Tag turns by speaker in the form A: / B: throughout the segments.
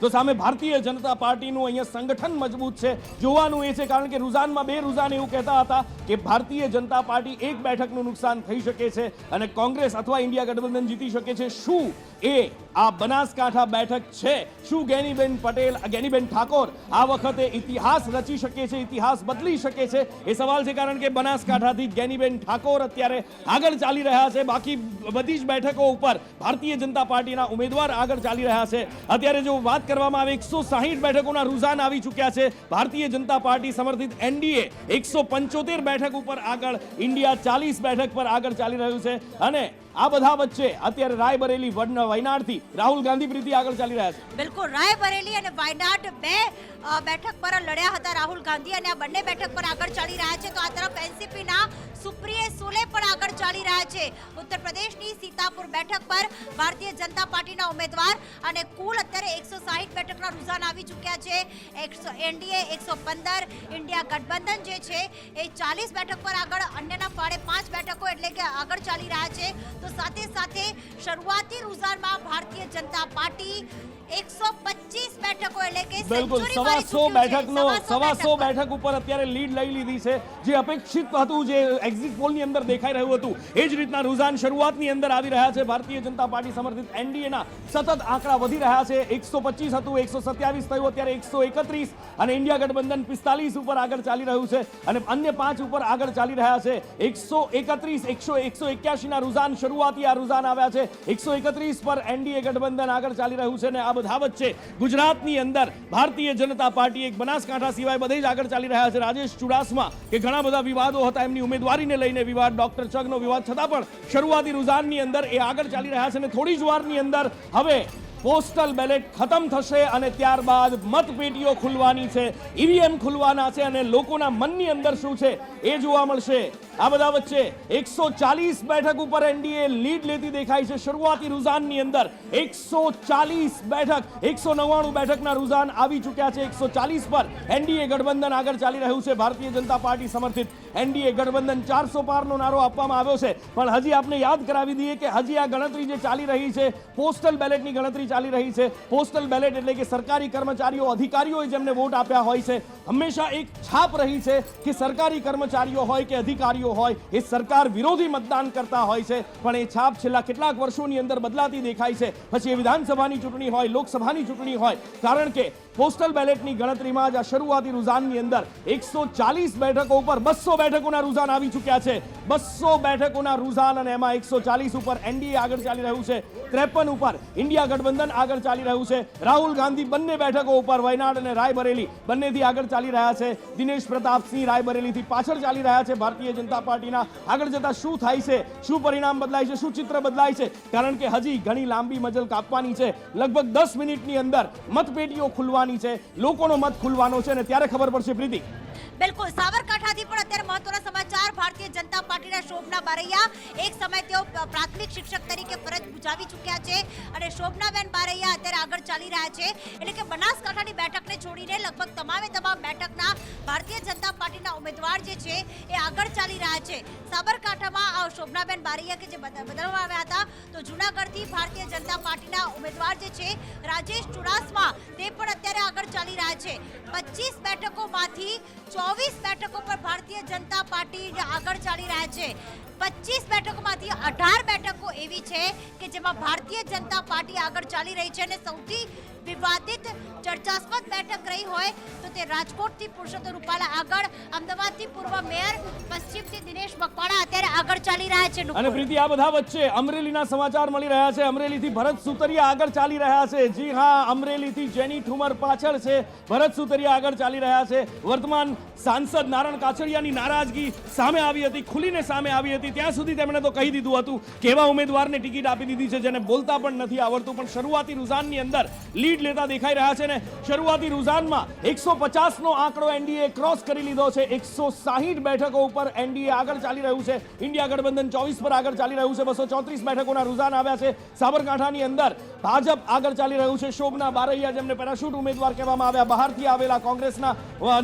A: તો સામે ભારતીય જનતા પાર્ટીનું અહીંયા સંગઠન મજબૂત છે. જોવાનું એ છે કારણ કે રુઝાનમાં બે રુઝાન એવું કહેતા હતા કે ભારતીય જનતા પાર્ટી એક બેઠકનું નુકસાન થઈ શકે છે અને કોંગ્રેસ અથવા ઇન્ડિયા ગઠબંધન જીતી શકે છે. શું એ આ બનાસકાંઠા બેઠક છે? શું ગેનીબેન પટેલ, ગેનીબેન ઠાકોર આ વખતે ઇતિહાસ રચી શકે છે, ઇતિહાસ બદલી શકે છે? એ સવાલ છે કારણ કે બનાસકાંઠાથી ગેનીબેન ઠાકોર અત્યારે આગળ ચાલી રહ્યા છે. બાકી બધી જ બેઠકો ઉપર ભારતીય જનતા પાર્ટીના ઉમેદવાર આગળ ચાલી રહ્યા છે. અત્યારે જો વાત કરવામાં આવે. એકસો સાહીઠ બેઠકોના રુઝાન આવી ચૂક્યા છે. ભારતીય જનતા પાર્ટી સમર્થિત એનડીએ એકસો પંચોતેર બેઠક ઉપર આગળ, ઇન્ડિયા ચાલીસ બેઠક પર આગળ ચાલી રહ્યું છે. અને આ બધા વચ્ચે અત્યારે રાયબરેલી વયનાડથી રાહુલ ગાંધી પ્રીતિ આગળ ચાલી રહ્યા છે.
B: બિલકુલ, રાયબરેલી અને વાયનાડ બે બેઠક પર લડ્યા હતા રાહુલ ગાંધી અને આ બંને બેઠક પર આગળ ચાલી રહ્યા છે. તો આ તરફ એનસીપીના સુપ્રિય સુલે પણ આગળ ચાલી રહ્યા છે. ઉત્તર પ્રદેશની સીતાપુર બેઠક પર ભારતીય જનતા પાર્ટીના ઉમેદવાર અને કુલ અત્યારે એકસો સાહીઠ બેઠકના રુઝાન આવી ચૂક્યા છે. એકસો એનડીએ, એકસો પંદર, ઇન્ડિયા ગઠબંધન જે છે એ ચાલીસ બેઠક પર આગળ, અન્યના ફાળે પાંચ બેઠકો એટલે કે આગળ ચાલી રહ્યા છે. તો સાથે સાથે શરૂઆતી રુઝાનમાં ભારતીય જનતા પાર્ટી એકસો પચીસ બેઠકો એટલે કે
A: બિલકુલ
B: century
A: સવા સો
B: ચૂક્યું છે.
A: બેઠકનો
B: સવા સો બેઠક
A: ઉપર અત્યારે લીડ લઈ લીધી છે જે અપેક્ષિત હતું જે એક્ઝિટ પોલની અંદર દેખાઈ રહ્યું હતું. એ જ રીતના રુઝાન શરૂઆતની અંદર આવી રહ્યા છે. ભારતીય જનતા પાર્ટી સમર્થિત એનડીએના સતત આંકડા વધી રહ્યા છે. એકસો પચીસ હતું એકસો સત્યાવીસ થયું અત્યારે એકસો એકત્રીસ. અને ઇન્ડિયા ગઠબંધન પિસ્તાલીસ ઉપર આગળ ચાલી રહ્યું છે અને અન્ય પાંચ ઉપર આગળ ચાલી રહ્યા છે. એકસો એકત્રીસ એકસો એકસો એક્યાસીના રુઝાન શરૂઆતી આ રુઝાન આવ્યા છે. એકસો એકત્રીસ પર એનડીએ ગઠબંધન આગળ ચાલી રહ્યું છે ને આ બધા છે. ગુજરાતની અંદર ભારતીય જનતા પાર્ટી એક બનાસકાંઠા સિવાય બધે જ આગળ ચાલી રહ્યા છે. રાજેશ ચુડાસમા, કે ઘણા બધા વિવાદો હતા, એમની ઉમેદવારીને લઈને વિવાદ, ડોક્ટર ચગનો વિવાદ, છતાં પણ શરૂઆતી રુઝાનની અંદર એ આગળ ચાલી રહ્યા છે અને થોડી જ વારની અંદર હવે પોસ્ટલ બેલેટ ખતમ થશે અને ત્યારબાદ મતપેટીઓ ખુલવાની છે, ઈવીએમ ખુલવાના છે અને લોકોના મનની અંદર શું છે એ જોવા મળશે. આ બધા વચ્ચે એકસો ચાલીસ બેઠક ઉપર એનડીએ લીડ લેતી દેખાય છે. શરૂઆતી રુઝાનની અંદર એકસો ચાલીસ બેઠક, એકસો નવ્વાણું બેઠકના રુઝાન આવી ચૂક્યા છે. એકસો ચાલીસ પર એનડીએ ગઠબંધન આગળ ચાલી રહ્યું છે. ભારતીય જનતા પાર્ટી સમર્થિત. એનડીએ ગઠબંધન ચારસો પારનો નારો આપવામાં આવ્યો છે. પણ હજી આપણે યાદ કરાવી દઈએ કે હજી આ ગણતરી જે ચાલી રહી છે, પોસ્ટલ બેલેટની ગણતરી ચાલી રહી છે. પોસ્ટલ બેલેટ એટલે કે સરકારી કર્મચારીઓ, અધિકારીઓએ જેમને વોટ આપ્યા હોય છે, હંમેશા એક છાપ રહી છે કે સરકારી કર્મચારીઓ હોય કે અધિકારીઓ હોય, એ સરકાર વિરોધી મતદાન કરતા હોય છે. પણ એ છાપ છેલ્લા કેટલાક વર્ષોની અંદર બદલાતી દેખાય છે. પછી એ વિધાનસભાની ચૂંટણી હોય, લોકસભાની ચૂંટણી હોય, કારણ કે પોસ્ટલ બેલેટની ગણતરીમાં જ આ શરૂઆતી રૂઝાનની અંદર એકસો ચાલીસ બેઠકો ઉપર બસો બેઠકોના રૂઝાન આવી ચૂક્યા છે. બસો બેઠકોના રૂઝાન અને એમાં એકસો ચાલીસ ઉપર એનડીએ આગળ ચાલી રહ્યું છે. ત્રેપન ઉપર ઇન્ડિયા ગઠબંધન આગળ ચાલી રહ્યું છે. રાહુલ ગાંધી બંને બેઠકો ઉપર, વયનાડ અને રાયબરેલી બંનેથી આગળ ચાલી રહ્યા છે. દિનેશ પ્રતાપસિંહ રાયબરેલીથી પાછળ ચાલી રહ્યા છે. ભારતીય જનતા પાર્ટીના આગળ જતા શું થાય છે? શું પરિણામ બદલાય છે? શું ચિત્ર બદલાય છે? કારણ કે હજી ઘણી લાંબી મજલ કાપવાની છે. લગભગ દસ મિનિટની અંદર મતપેટીઓ ખુલવાની છે, લોકોનો મત ખુલવાનો છે અને ત્યારે ખબર પડશે પ્રીતિ.
B: બિલકુલ સાબરકાંઠાથી પણ અત્યારે મહત્વના સમાચાર, ભારતીય જનતા પાર્ટીના શોભના બારૈયા. એક સમય તેઓ પ્રાથમિક શિક્ષક તરીકે ફરજ બજાવી ચૂક્યા છે અને શોભનાબેન બારૈયા અત્યારે આગળ ચાલી રહ્યા છે. એટલે કે બનાસકાંઠાની બેઠકને છોડીને લગભગ તમામે તમામ બેઠકના ભારતીય જનતા પાર્ટીના ઉમેદવાર જે છે, એ આગળ ચાલી રહ્યા છે. સાબરકાંઠામાં આ શોભનાબેન બારૈયા કે જે બદ- બદલવામાં આવ્યા હતા, તો જૂનાગઢથી ભારતીય જનતા પાર્ટીના ઉમેદવાર જે છે, રાજેશ ચુડાસમા, તે પણ અત્યારે આગળ ચાલી રહ્યા છે. પચીસ બેઠકોમાંથી ચોવીસ બેઠકો પર ભારતીય જનતા પાર્ટી આગળ ચાલી રહ્યા છે. પચીસ બેઠકોમાંથી અઢાર બેઠકો એવી છે કે જેમાં ભારતીય જનતા પાર્ટી આગળ ચાલી રહી છે અને સૌથી વિવાદિત ચર્ચાસ્પદ બેઠક રહી હોય તો તે રાજકોટથી પુરુષોત્તમ રૂપાલા આગળ, અમદાવાદથી પૂર્વ મેયર, પશ્ચિમથી દિનેશ મકવાણા અત્યારે આગળ ચાલી રહ્યા છે
A: અને પ્રીતિ, આ બધા વચ્ચે અમરેલીના સમાચાર મળી રહ્યા છે. અમરેલીથી ભરત સુતરિયા આગળ ચાલી રહ્યા છે. જી હા, અમરેલીથી જેની ઠુમર પાછળ છે. ભરત સુતરિયા આગળ ચાલી રહ્યા છે. વર્તમાન સાંસદ નારણ કાછડિયાની નારાજગી સામે આવી હતી, ખુલીને સામે આવી હતી. ત્યાં સુધી તેમણે તો કહી દીધું હતું કે એવા ઉમેદવારને ટિકિટ આપી દીધી છે, જેને બોલતા પણ નથી આવડતું. પણ શરૂઆતી રુઝાનની અંદર લીડ લેતા દેખાઈ રહ્યા છે ને શરૂઆતી રૂઝાનમાં એકસો નો આંકડો એનડીએ ક્રોસ કરી લીધો છે. એકસો સાહીઠ બેઠકો ઉપર એનડીએ આગળ ચાલી રહ્યું છે. ઇન્ડિયા ગઠબંધન ચોવીસ પર આગળ ચાલી રહ્યું છે. બસો ચોત્રીસ બેઠકોના રૂઝાન આવ્યા છે. સાબરકાંઠાની અંદર ભાજપ આગળ ચાલી રહ્યું છે. શોભના બારૈયા જેમને પેરાશૂટ ઉમેદવાર કહેવામાં આવ્યા બહારથી આવેલા કોંગ્રેસના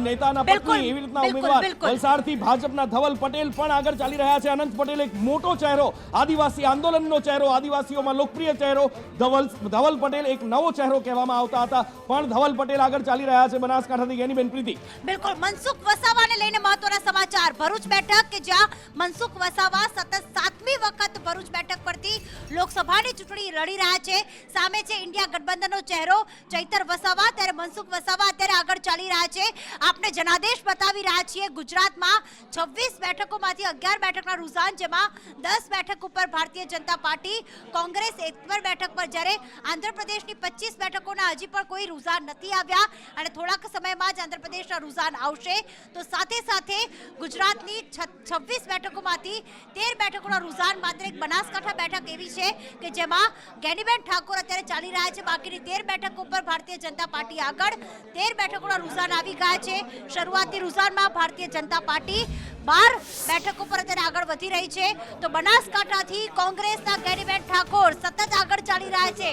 A: નેતાના પત્ની એવી રીતના ઉમેદવાર. વલસાડથી ભાજપના ધવલ પટેલ પણ આગળ ચાલી રહ્યા છે. અનંત પટેલ એક મોટો ચહેરો આદિવાસી આંદોલનનો ચહેરો આદિવાસીઓમાં લોકપ્રિય ચહેરો. ધવલ ધવલ પટેલ એક નવો ચહેરો કહેવામાં આવતા હતા. પણ ધવલ પટેલ આગળ ચાલી રહ્યા છે બનાસકાંઠાથી. ગેનીબેન પ્રીતિ.
B: બિલકુલ. મનસુખ વસાવાને લઈને મહત્વના સમાચાર. ભરૂચ બેઠક કે જ્યાં મનસુખ વસાવા સતત સાતમી વખત ભરૂચ બેઠક પરથી લોકસભાની ચૂંટણી લડી રહ્યા છે. સામે છે ઇન્ડિયા ગઠબંધનનો ચહેરો. ચૈતર વસાવા, ત્યારે મનસુખ વસાવા અત્યારે આગળ ચાલી રહ્યા છે. આપને જનાદેશ બતાવી રહ્યા છીએ, ગુજરાતમાં છવ્વીસ બેઠકોમાંથી અગિયાર બેઠકના રૂઝાન, જેમાં દસ બેઠક ઉપર ભારતીય જનતા પાર્ટી, કોંગ્રેસ એક બેઠક પર. જ્યારે આંધ્રપ્રદેશની પચીસ બેઠકોના હજી પણ કોઈ રૂઝાન નથી આવ્યા અને થોડાક સમયમાં જ આંધ્રપ્રદેશના રુઝાન આવશે. તો સાથે સાથે ગુજરાતની છવ્વીસ બેઠકોમાંથી તેર બેઠકોના રુઝાન માત્ર એક બનાસકાંઠા બેઠક એવી છે કે જેમાં ગેનીબેન ઠાકોર અત્યારે ચાલી રહ્યા છે. બાકીની તેર બેઠકો પર ભારતીય જનતા પાર્ટી આગળ. તેર બેઠકોના રુઝાન આવી ગયા છે. શરૂઆતી રુઝાનમાં ભારતીય જનતા પાર્ટી બાર બેઠક ઉપર અત્યારે આગળ વધી રહી છે. તો બનાસકાંઠાથી કોંગ્રેસના ગેરીબેન ઠાકોર સતત આગળ ચાલી રહ્યા છે.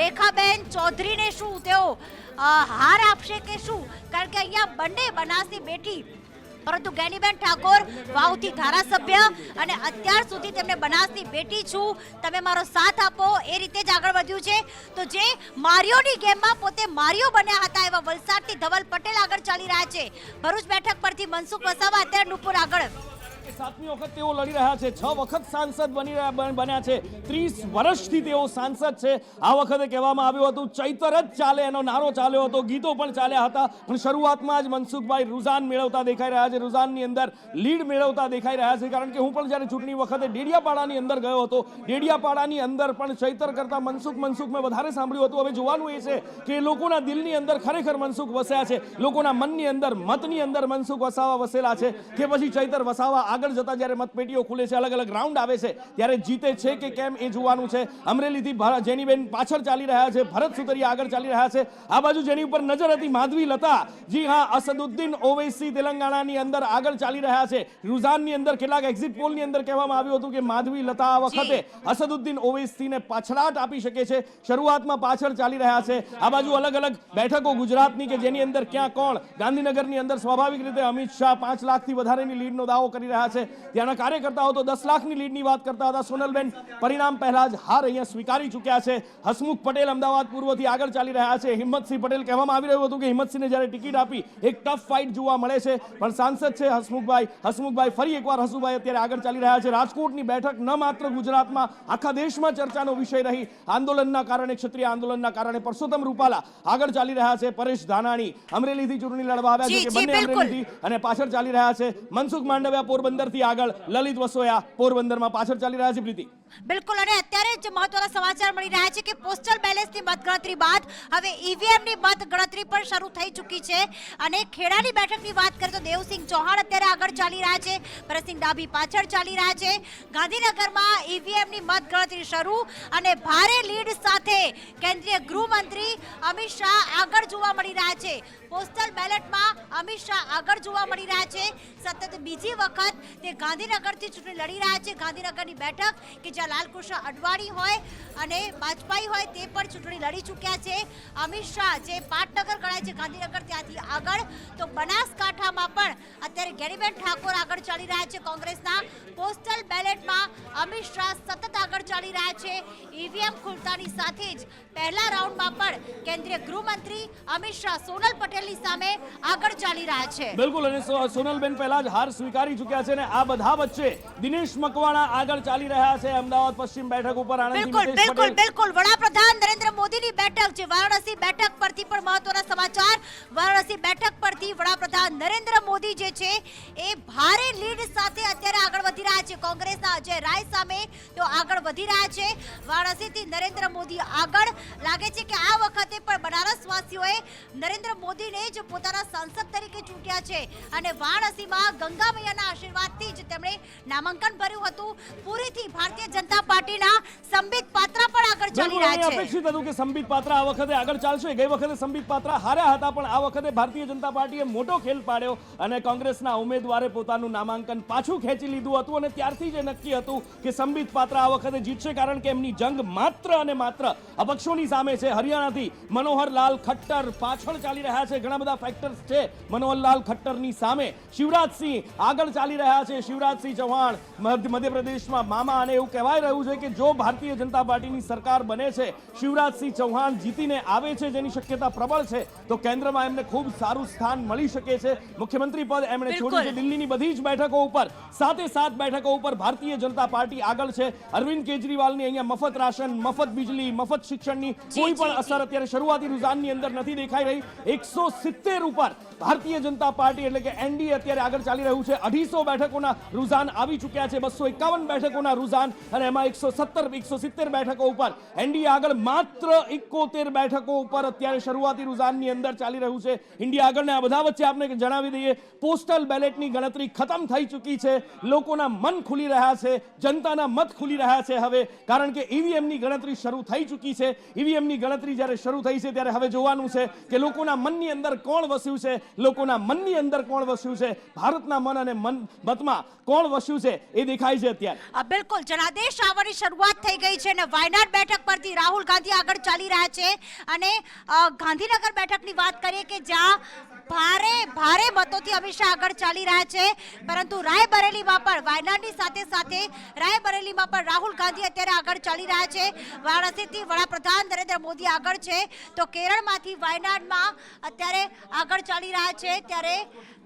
B: રેખાબેન ચૌધરીને શું? તેઓ હાર આપશે કે શું? કારણ કે અહીંયા બંને બનાસની બેટી પરંતુ ગેનીબેન ઠાકોર વાવથી ધારાસભ્ય અને અત્યાર સુધી તેમને બનાસની બેટી છું. તમે મારો સાથ આપો, એ રીતે જ આગળ વધ્યું છે. તો જે મારિયોની ગેમમાં પોતે મારિયો બન્યા હતા એવા વલસાડથી ધવલ પટેલ આગળ ચાલી રહ્યા છે. ભરૂચ બેઠક પરથી મનસુખ વસાવા, અત્યારે નુપુર આગળ.
A: સાતમી વખત તેઓ લડી રહ્યા છે. છ વખત સાંસદ બની રહ્યા બન્યા છે. ત્રીસ વર્ષથી તેઓ સાંસદ છે. આ વખતે કહેવામાં આવ્યું હતું, ચૈતર જ ચાલે, એનો નારો ચાલ્યો હતો, ગીતો પણ ચાલ્યા હતા. પણ શરૂઆતમાં જ મનસુખભાઈ રુઝાન મેળવતા દેખાઈ રહ્યા છે. રુઝાનની અંદર લીડ મેળવતા દેખાઈ રહ્યા છે. કારણ કે હું પણ જ્યારે ચૂંટણી વખતે ડેડિયાપાડાની અંદર ગયો હતો, ડેડિયાપાડાની અંદર પણ ચૈતર કરતા મનસુખ મનસુખ મેં વધારે સાંભળ્યું હતું. હવે જોવાનું એ છે કે લોકોના દિલની અંદર ખરેખર મનસુખ વસ્યા છે. લોકોના મનની અંદર, મતની અંદર મનસુખ વસાવા વસેલા છે કે પછી ચૈતર વસાવા આગળ જતા જ્યારે મતપેટીઓ ખુલે છે અલગ અલગ રાઉન્ડ આવે છે ત્યારે જીતે છે કે કેમ એ જોવાનું છે. અમરેલીથી જેનીબેન પાછળ ચાલી રહ્યા છે ભરત સુતરિયા આગળ ચાલી રહ્યા છે. આ બાજુ જેની ઉપર નજર હતી માધવી લતા. જી હા અસદુદ્દીન ઓવૈસી તેલંગાણાની અંદર આગળ ચાલી રહ્યા છે. રુઝાનની અંદર કેટલાક એક્ઝિટ પોલની અંદર કહેવામાં આવ્યું હતું કે માધવી લતા આ વખતે અસદુદ્દીન ઓવૈસીને પાછળાટ આપી શકે છે. શરૂઆતમાં પાછળ ચાલી રહ્યા છે. આ બાજુ અલગ અલગ બેઠકો ગુજરાતની કે જેની અંદર ક્યાં કોણ? ગાંધીનગરની અંદર સ્વાભાવિક રીતે અમિત શાહ પાંચ લાખથી વધારેની લીડનો દાવો કરી રહ્યા છે. ત્યાંના કાર્યકર્તાઓ તો દસ લાખની લીડની વાત કરતા હતા. સોનલબેન પરિણામ પહેલા જ હાર અહીંયા સ્વીકારી ચૂક્યા છે. હસમુખ પટેલ અમદાવાદ પૂર્વથી આગળ ચાલી રહ્યા છે. હિંમતસિંહ પટેલ કહેવામાં આવી રહ્યું હતું કે હિંમતસિંહને જ્યારે ટિકિટ આપી એક ટફ ફાઇટ જોવા મળે છે. પણ સાંસદ છે હસમુખભાઈ. હસમુખભાઈ ફરી એકવાર હસુભાઈ અત્યારે આગળ ચાલી રહ્યા છે. રાજકોટની બેઠક ન માત્ર ગુજરાતમાં આખા દેશમાં ચર્ચાનો વિષય રહી. આંદોલનના કારણે ક્ષત્રિય આંદોલનના કારણે પરસોત્તમ રૂપાલા આગળ ચાલી રહ્યા છે. પરેશ ધાનાણી અમરેલીથી ચૂંટણી લડવા આવ્યા છે કે બંને અમરેલીથી અને પાછળ ચાલી રહ્યા છે. મનસુખ માંડવિયા પોરબંદરથી આગળ લલિત વસોયા પોરબંદરમાં પાછળ ચાલી રહ્યા છે પ્રીતિ.
B: બિલકુલ, અને અત્યારે જ મહત્વના સમાચાર મળી રહ્યા છે કે પોસ્ટલ બેલેન્સની મતગણતરી બાદ હવે ઈવીએમની મતગણતરી પણ શરૂ થઈ ચૂકી છે. અને ખેડાની બેઠકની વાત કરીએ તો દેવસિંહ ચૌહાણ અત્યારે આગળ ચાલી રહ્યા છે. ભરતસિંહ ડાભી પાછળ ચાલી રહ્યા છે. ગાંધીનગરમાં ઈવીએમની મતગણતરી શરૂ અને ભારે લીડ સાથે કેન્દ્રીય ગૃહમંત્રી અમિત શાહ આગળ જોવા મળી રહ્યા છે. પોસ્ટલ બેલેટમાં અમિત શાહ આગળ જોવા મળી રહ્યા છે. સતત બીજી વખત તે ગાંધીનગરથી ચૂંટણી લડી રહ્યા છે. ગાંધીનગરની બેઠક કે જ્યાં લાલકૃષ્ણ અડવાણી હોય અને વાજપાઈ હોય તે પણ ચૂંટણી લડી ચૂક્યા છે. અમિત શાહ જે પાટનગર ગણાય છે ગાંધીનગર ત્યાંથી આગળ. તો બનાસકાંઠામાં પણ અત્યારે ગેરીબેન ઠાકોર આગળ ચાલી રહ્યા છે. કોંગ્રેસના પોસ્ટલ બેલેટમાં અમિત શાહ સતત આગળ ચાલી રહ્યા છે. ઈવીએમ ખુલતાની સાથે જ પહેલા રાઉન્ડમાં પણ કેન્દ્રીય ગૃહમંત્રી અમિત શાહ સોનલ પટેલની સામે આગળ ચાલી રહ્યા છે.
A: બિલકુલ, અને સોનલબેન પહેલા જ હાર સ્વીકારી ચૂક્યા છે. અને આ બધા વચ્ચે દિનેશ મકવાણા આગળ ચાલી રહ્યા છે. અમદાવાદ પશ્ચિમ બેઠક ઉપર
B: બિલકુલ બિલકુલ બિલકુલ. વડાપ્રધાન નરેન્દ્ર મોદીની બેઠક છે. વારાણસી બેઠક પરથી પણ મહત્વના સમાચાર. વારાણસી બેઠક પરથી વડાપ્રધાન નરેન્દ્ર મોદી જે છે એ ભારે લીડ સાથે અત્યારે આગળ વધી રહ્યા છે. કોંગ્રેસના અજય રાય સામે તેઓ આગળ વધી રહ્યા છે. વારાણસીથી નરેન્દ્ર મોદી આગળ લાગે છે કે આ વખતે પણ બનારસવાસીઓએ નરેન્દ્ર મોદીને જ પોતાના સાંસદ તરીકે ચૂંટ્યા છે. અને વારાણસીમાં ગંગા મૈયાના આશીર્વાદથી જ તેમણે નામાંકન ભર્યું હતું. પૂરીથી ભારતીય જનતા પાર્ટીના સંબિત પાત્રા પણ આગળ ચાલી રહ્યા છે.
A: અપેક્ષિત હતું કે સંબિત પાત્રા આ વખતે આગળ ચાલશે? ગઈ વખતે સંબિત પાત્રા હાર્યા હતા પણ આ વખતે ભારતીય જનતા પાર્ટીએ મોટો ખેલ પાડ્યો અને કોંગ્રેસના ઉમેદવારે પોતાનું નામાંકન પાછું ખેંચી લીધું હતું અને ત્યારથી જ નક્કી હતું કે સંબિત પાત્ર આ વખતે જીતશે કારણ કે એમની જંગ માત્ર અને માત્ર અપક્ષોની સામે છે. હરિયાણાથી મનોહરલાલ ખટ્ટર પાછળ ચાલી રહ્યા છે. ઘણા બધા ફેક્ટર્સ છે મનોહરલાલ ખટ્ટરની સામે. શિવરાજસિંહ આગળ ચાલી રહ્યા છે શિવરાજસિંહ ચૌહાણ. મધ્યપ્રદેશમાં મામા અને એવું કહેવાય રહ્યું છે કે જો ભારતીય જનતા પાર્ટીની સરકાર બને છે શિવરાજસિંહ ચૌહાણ જીતીને આવે છે જેની શક્યતા પ્રબળ છે તો કેન્દ્રમાં એમને ખૂબ સારું સ્થાન મળી શકે છે. મુખ્યમંત્રી પદ એમણે છોડ્યું છે દિલ્હીની બધી જ બેઠકો ઉપર. સાથે સાત બેઠકો ઉપર ભારતીય જનતા પાર્ટી આગળ છે. અરવિંદ કેજરીવાલની અહીંયા મફત રાશન મફત વીજળી મફત શિક્ષણની કોઈ પણ અસર અત્યારે શરૂઆતી રૂઝાનની અંદર નથી દેખાઈ રહી. એકસો સિત્તેર ઉપર ભારતીય જનતા પાર્ટી એટલે કે એનડીએ અત્યારે આગળ ચાલી રહ્યું છે. અઢીસો બેઠકોના રુઝાન આવી ચૂક્યા છે. બસો એકાવન બેઠકોના રુઝાન અને એમાં એકસો સત્તર, એકસો સિત્તેર બેઠકો ઉપર. એનડીએ આગળ માત્ર એકોતેર બેઠકો ઉપર અત્યારે શરૂઆતી રુઝાનની અંદર ચાલી રહ્યું છે. ઇન્ડિયા આગળને આ બધા વચ્ચે આપણે જણાવી દઈએ, પોસ્ટલ બેલેટની ગણતરી ખતમ થઈ ચૂકી છે. લોકોના મન ખુલી રહ્યા છે. જનતાના મત ખુલી રહ્યા છે હવે, કારણ કે ઈવીએમની ગણતરી શરૂ થઈ ચૂકી છે. ઈવીએમની ગણતરી જ્યારે શરૂ થઈ છે, ત્યારે હવે જોવાનું છે કે લોકોના મનની અંદર કોણ વસ્યું છે? લોકોના મનની અંદર કોણ વસ્યું છે? ભારતના મન અને મન મતમાં કોણ વસ્યું છે એ દેખાય છે અત્યારે.
B: આ બિલકુલ. જનાદેશ આવવાની શરૂઆત થઈ ગઈ છે અને વાયનાડ બેઠક પરથી રાહુલ ગાંધી આગળ ચાલી રહ્યા છે. અને ગાંધીનગર બેઠકની વાત કરીએ કે જ્યાં ભારે ભારે મતોથી અમિત શાહ આગળ ચાલી રહ્યા છે. પરંતુ રાયબરેલીમાં પણ વાયનાડની સાથે સાથે રાયબરેલીમાં પણ રાહુલ ગાંધી અત્યારે આગળ ચાલી રહ્યા છે. વારાણસીથી વડાપ્રધાન નરેન્દ્ર મોદી આગળ છે. તો કેરળમાંથી વાયનાડમાં અત્યારે આગળ ચાલી રહ્યા છે. ત્યારે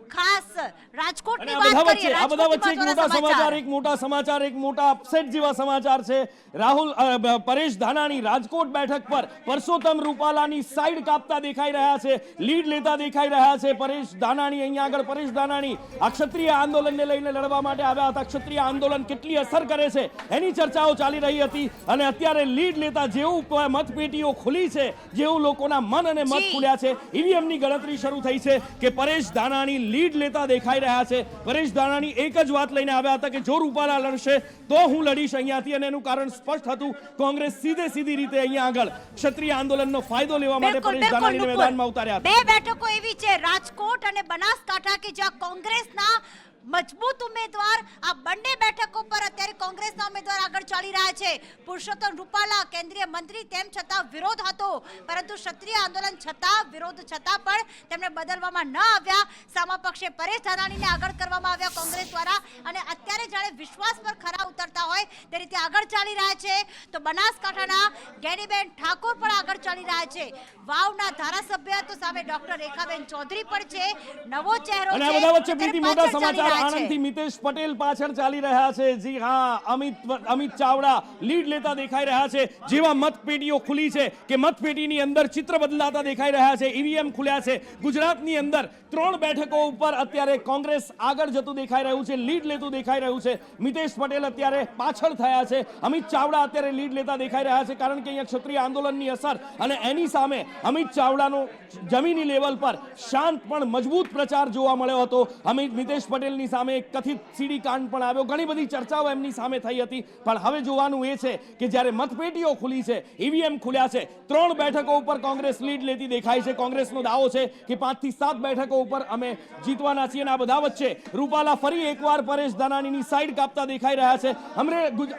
B: ખાસ રાજકોટની વાત કરીએ
A: આ બધા વચ્ચે એક મોટા સમાચાર. એક મોટા સમાચાર એક મોટા અપસેટ જેવા સમાચાર છે રાહુલ પરેશ ધાનાણી રાજકોટ બેઠક પર પરસોત્તમ રૂપાલાની સાઈડ કાપતા દેખાઈ રહ્યા છે લીડ લેતા દેખાઈ રહ્યા છે પરેશ ધાનાણી અહીંયા આગળ પરેશ ધાનાણી આ ક્ષત્રિય આંદોલનને લઈને લડવા માટે આવ્યા હતા ક્ષત્રિય આંદોલન કેટલી અસર કરે છે એની ચર્ચાઓ ચાલી રહી હતી અને અત્યારે લીડ લેતા જેવું મતપેટીઓ ખુલી છે જેવું લોકોના મન અને મત. ખુલ્યા છે ઈવીએમની ગણતરી શરૂ થઈ છે કે પરેશ ધાનાણી લીડ લેતા દેખાઈ રહ્યા છે. પરેશ ધાનાણી એક જ વાત લઈને આવ્યા હતા કે જો રૂપાલા લડશે તો હું લડીશ અહીંયાથી અને એનું કારણ સ્પષ્ટ હતું. કોંગ્રેસ સીધે સીધી રીતે અહીંયા આગળ ક્ષત્રિય આંદોલનનો ફાયદો લેવા માટે પરેશ ધાનાણીને મેદાનમાં ઉતાર્યા હતા.
B: બે બેઠકો એવી છે રાજકોટ અને બનાસકાંઠા કે જ્યાં કોંગ્રેસના મજબૂત ઉમેદવાર આ બંને બેઠકો પર કોંગ્રેસના ઉમેદવાર આગળ ચાલી રહ્યા છે. પુરુષોત્તમ રૂપાલા કેન્દ્રીય મંત્રી તેમ છતાં વિરોધ હતો. પરંતુ ક્ષત્રિય આંદોલન છતાં વિરોધ છતાં પણ તેમને બદલવામાં ન આવ્યા. સામા પક્ષે પરેશ ધાનાણીને આગળ કરવામાં આવ્યા કોંગ્રેસ દ્વારા. અને અત્યારે જાણે વિશ્વાસ પર ખરા ઉતરતા હોય તે રીતે આગળ ચાલી રહ્યા છે. તો બનાસકાંઠાના ગેનીબેન ઠાકોર પણ આગળ ચાલી રહ્યા છે. વાવના ધારાસભ્ય તો સામે ડોક્ટર રેખાબેન ચૌધરી પણ છે. નવો ચહેરો
A: અને આ
B: છે.
A: બધા વચ્ચે પ્રીતિ મોટા સમાચાર. આણંદથી મિતેશ પટેલ પાછળ ચાલી રહ્યા છે. જી હા. અમિત અમિત ચાવડા લીડ લેતા દેખાઈ રહ્યા છે. જેવા મતપેટીઓ ખુલી છે કે મતપેટીની અંદર ચિત્ર બદલાતા દેખાઈ રહ્યા છે. ઈવીએમ ખુલ્યા છે. ગુજરાતની અંદર ત્રણ બેઠકો ઉપર અત્યારે કોંગ્રેસ આગળ જતું દેખાઈ રહ્યું છે. લીડ લેતું દેખાઈ રહ્યું છે. મિતેશ પટેલ અત્યારે પાછળ થયા છે. અમિત ચાવડા અત્યારે લીડ લેતા દેખાઈ રહ્યા છે કારણ કે અહીંયા ક્ષત્રિય આંદોલનની અસર અને એની સામે અમિત ચાવડાનો જમીની લેવલ પર શાંત પણ મજબૂત પ્રચાર જોવા મળ્યો હતો. અમિત મિતેશ પટેલની સામે એક કથિત સીડી કાંડ પણ આવ્યો. ઘણી બધી ચર્ચાઓ એમની સામે થઈ હતી. પણ હવે જોવાનું એ છે કે જ્યારે મતપેટીઓ ખુલી છે, ઈવીએમ ખુલ્યા છે, ત્રણ બેઠકો ઉપર કોંગ્રેસ લીડ લેતી દેખાય છે. કોંગ્રેસનો દાવો છે કે પાંચથી સાત બેઠકો ઉપર અમે જીતવાના છીએ અને આ બધા વચ્ચે રૂપાલા ફરી એકવાર પરેશ ધાનાણીની સાઈડ કાપતા દેખાઈ રહ્યા છે. ગુજ-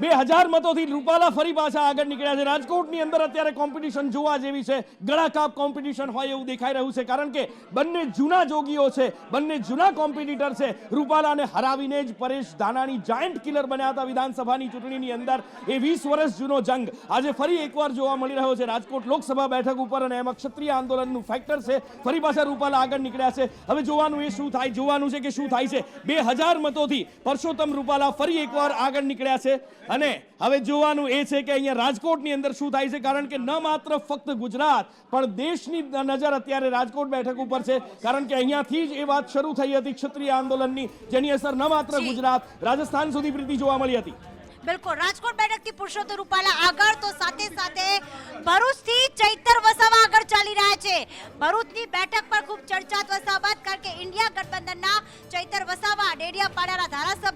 A: બે હજાર મતોથી રૂપાલા ફરી પાછા આગળ નીકળ્યા છે. રાજકોટની અંદર અત્યારે કોમ્પિટિશન જોવા જેવી છે. ગળાકાપ કોમ્પિટિશન હોય એવું દેખાઈ રહ્યું છે. કારણ કે બંને જૂના જોગીઓ છે, બંને જૂના કોમ્પિટિટર છે. રૂપાલાને હરાવીને જ પરેશ ધાનાણી જાયન્ટ કિલર બન્યા હતા વિધાનસભાની ચૂંટણીની અંદર. એ વીસ વર્ષ જૂનો જંગ. આજે ફરી એકવાર જોવા મળી રહ્યો છે. રાજકોટ લોકસભા બેઠક ઉપર અને એમાં ક્ષત્રિય આંદોલનનું ફેક્ટર છે. ફરી પાછા રૂપાલા આગળ નીકળ્યા છે. હવે જોવાનું એ શું થાય, જોવાનું છે કે શું થાય છે. બે હજાર મતોથી પરસોત્તમ રૂપાલા ફરી એકવાર આગળ નીકળ્યા છે. અને હવે જોવાનું એ છે કે અહીંયા રાજકોટની અંદર શું થાય છે? કારણ કે ન માત્ર ફક્ત ગુજરાત પણ દેશની નજર અત્યારે રાજકોટ બેઠક ઉપર છે. કારણ કે અહીંયાથી જ એ વાત શરૂ થઈ હતી ક્ષત્રિય આંદોલનની જેની અસર ન માત્ર ગુજરાત રાજસ્થાન સુધી પ્રીતિ જોવા મળી હતી.
B: બિલકુલ. રાજકોટ બેઠકથી પુરુષોત્તમ રૂપાલા આગળ તો સાથે સાથે ભરૂચથી ચૈતર વસાવા આગળ ચાલી રહ્યા છે. ભરૂચની બેઠક પર ખૂબ ચર્ચા વસાવત કારણ કે ઇન્ડિયા ગઠબંધનના ચૈતર વસાવા ડેડિયાપાડાના ધારાસભ્ય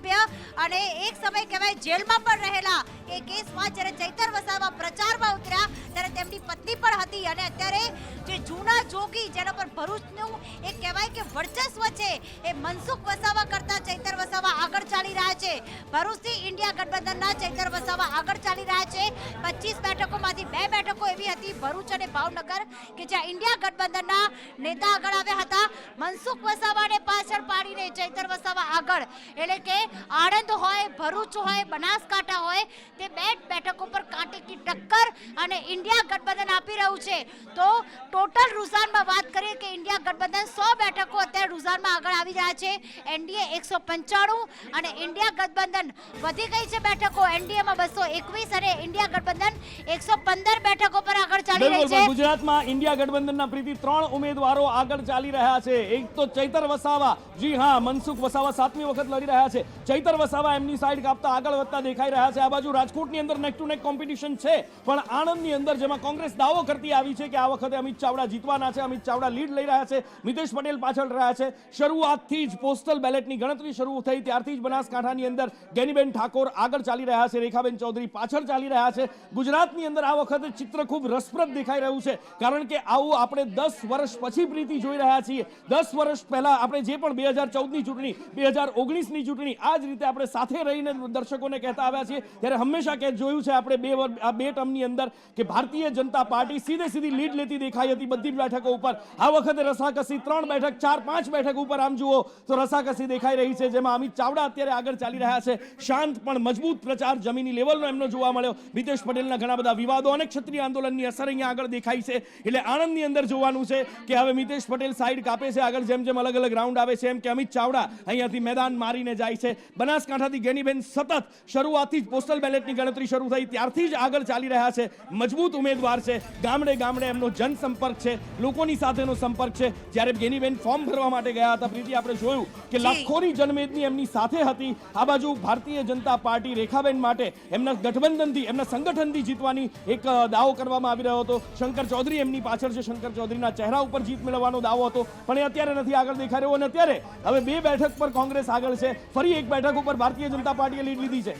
B: અને એક સમય કહેવાય જેલમાં પણ રહેલા એ કેસમાં જ્યારે ચૈતર વસાવા પ્રચારમાં ઉતર્યા, ત્યારે તેમની પત્ની પણ હતી અને અત્યારે જે જૂના જોગી જેના પર ભરૂચનું એ કહેવાય કે વર્ચસ્વ છે, એ મનસુખ વસાવા કરતા ચૈતર વસાવા આગળ ચાલી રહ્યા છે. ભરૂચથી ઇન્ડિયા ગઠબંધનના ચૈતર વસાવા આગળ ચાલી રહ્યા છે. પચીસ બેઠકોમાંથી બે બેઠકો એવી હતી ભરૂચ અને ભાવનગર કે જ્યાં ઇન્ડિયા ગઠબંધનના નેતા આગળ આવ્યા હતા. મનસુખ વસાવાને પાછળ પાડીને ચૈતર વસાવા આગળ. એટલે કે આણંદ હોય, ભરૂચ હોય, બનાસકાંઠા હોય, તે બે બેઠકો પર કાંટેકી ટક્કર અને ઇન્ડિયા ગઠબંધન આપી રહ્યું છે. તો ટોટલ રુઝાનમાં વાત કરીએ કે ઇન્ડિયા ગઠબંધન સો બેઠકો અત્યારે રુઝાનમાં આગળ આવી રહ્યા છે. એનડીએ એકસો પંચાણું અને ઇન્ડિયા ગઠબંધન વધી ગઈ છે બેઠકો. એનડીએમાં બસો એકવીસ અને ઇન્ડિયા ગઠબંધન એકસો પંદર બેઠકો પર આગળ ચાલી રહી છે.
A: ગુજરાતમાં ઇન્ડિયા ગઠબંધનના પ્રીતિ ત્રણ ઉમેદવારો આગળ ચાલી રહ્યા છે. એક તો ચૈતર વસાવા. જી હા મનસુખ વસાવા સાતમી વખત લડી રહ્યા છે. ચૈતર વસાવા એમની સાઈડ કાપતા આગળ વધતા દેખાઈ રહ્યા છે. આ બાજુ રાજકોટની અંદર નેક ટુ નેક કોમ્પિટિશન છે. પણ આણંદની અંદર જેમાં કોંગ્રેસ દાવો કરતી આવી છે કે આ વખતે અમિત ચાવડા જીતવાના છે. અમિત ચાવડા લીડ લઈ રહ્યા છે. મિતેશ પટેલ પાછળ રહ્યા છે. શરૂઆતથી જ પોસ્ટલ બેલેટની ગણતરી શરૂ થઈ. ત્યારથી જ બનાસકાંઠાની અંદર ગેનીબેન ઠાકોર આગળ ચાલી રહ્યા છે, રેખાબેન ચૌધરી પાછળ ચાલી રહ્યા છે. ગુજરાતની અંદર આ વખતે ચિત્ર ખૂબ રસપ્રદ દેખાઈ રહ્યું છે, કારણ કે આવું આપણે દસ વર્ષ પછી પ્રીતિ જોઈ રહ્યા છીએ. દસ વર્ષ પહેલાં આપણે જે પણ બે હજાર ચૌદની ચૂંટણી, બે હજાર ઓગણીસની ચૂંટણી, આ જ રીતે આપણે સાથે રહીને દર્શકોને કહેતા આવ્યા છીએ. ત્યારે હંમેશા કે જોયું છે આપણે બે બે ટર્મની અંદર કે ભારતીય જનતા પાર્ટી સીધે સીધી લીડ લેતી દેખાઈ હતી બધી બેઠકો ઉપર. આ વખતે રસાકસી ત્રણ બેઠક, ચાર પાંચ બેઠક ઉપર આમ જુઓ તો રસાકસી દેખાઈ રહી છે, જેમાં અમિત ચાવડા અત્યારે આગળ ચાલી રહ્યા છે. શાંત પણ મજબૂત પ્રચાર જમીની લેવલનો એમનો જોવા મળ્યો. મિતેશ પટેલના ઘણા બધા વિવાદો અને ક્ષત્રિય આંદોલનની અસર અહીંયા આગળ દેખાય છે. એટલે આણંદની અંદર જોવાનું છે કે હવે મિતેશ પટેલ સાઈડ કાપે છે. આગળ જેમ જેમ અલગ અલગ રાઉન્ડ આવે છે એમ કે અમિત ચાવડા અહીંયાથી મેદાન મારીને જાય છે. બનાસકાંઠાથી ગેનીબેન સતત શરૂઆતથી જ પોસ્ટલ બેલેટની ગણતરી શરૂ થઈ. ત્યારથી જ આગળ ચાલી રહ્યા છે. મજબૂત ઉમેદવાર છે. ગામડે ગામડે એમનો જનસંપર્ક છે. લોકોની સાથેનો સંપર્ક છે. જ્યારે ગેનીબેન ફોર્મ ભરવા માટે ગયા હતા પ્રીતિ આપણે જોયું કે. લાખોની જનમેદની એમની સાથે હતી. આ બાજુ ભારતીય જનતા પાર્ટી રેખાબેન માટે એમના ગઠબંધનથી, એમના સંગઠનથી જીતવાની એક દાવો કરવામાં આવી રહ્યો હતો. શંકર ચૌધરી એમની પાછળ છે. શંકર ચૌધરીના ચહેરા ઉપર જીત મેળવવાનો દાવો હતો, પણ એ અત્યારે નથી આગળ દેખાઈ રહ્યો અને અત્યારે હવે બે બેઠક પર કોંગ્રેસ આગળ છે. ફરી એક બેઠક ઉપર ભારતીય જનતા પાર્ટીએ લીડ લીધી છે.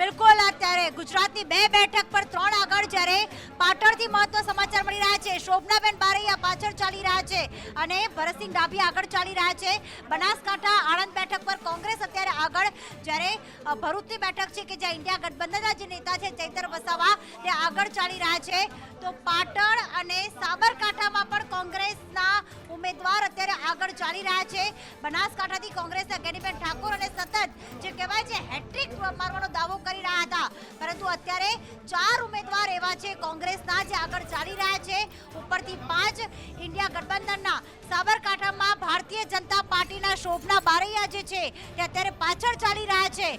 B: બિલકુલ, અત્યારે ગુજરાતની બે બેઠક પર ત્રણ આગળ જ્યારે પાટણથી મહત્વ સમાચાર મળી રહ્યા છે. શોભનાબેન બારૈયા પાછળ ચાલી રહ્યા છે અને ભરતસિંહ ડાભી આગળ ચાલી રહ્યા છે. બનાસકાંઠા કોંગ્રેસ અત્યારે આગળ જ્યારે ભરૂચની બેઠક છે કે જ્યાં ઇન્ડિયા ગઠબંધનના જે નેતા છે, ચૈતર વસાવા, તે આગળ ચાલી રહ્યા છે. તો પાટણ અને સાબરકાંઠામાં પણ કોંગ્રેસના ઉમેદવાર અત્યારે આગળ ચાલી રહ્યા છે. બનાસકાંઠાથી કોંગ્રેસના ગેનીબેન ઠાકોર અને સતત જે કહેવાય છે હેટ્રિક મારવાનો દાવો કરી રહ્યા હતા. પરંતુ અત્યારે ચાર ઉમેદવાર એવા છે, કોંગ્રેસના જે આગળ ચાલી રહ્યા છે. ઉપરથી પાંચ ઇન્ડિયા ગઠબંધનના. સાબરકાંઠામાં ભારતીય જનતા પાર્ટીના શોભના બારૈયા જે છે તે અત્યારે પાછળ ચાલી રહ્યા છે.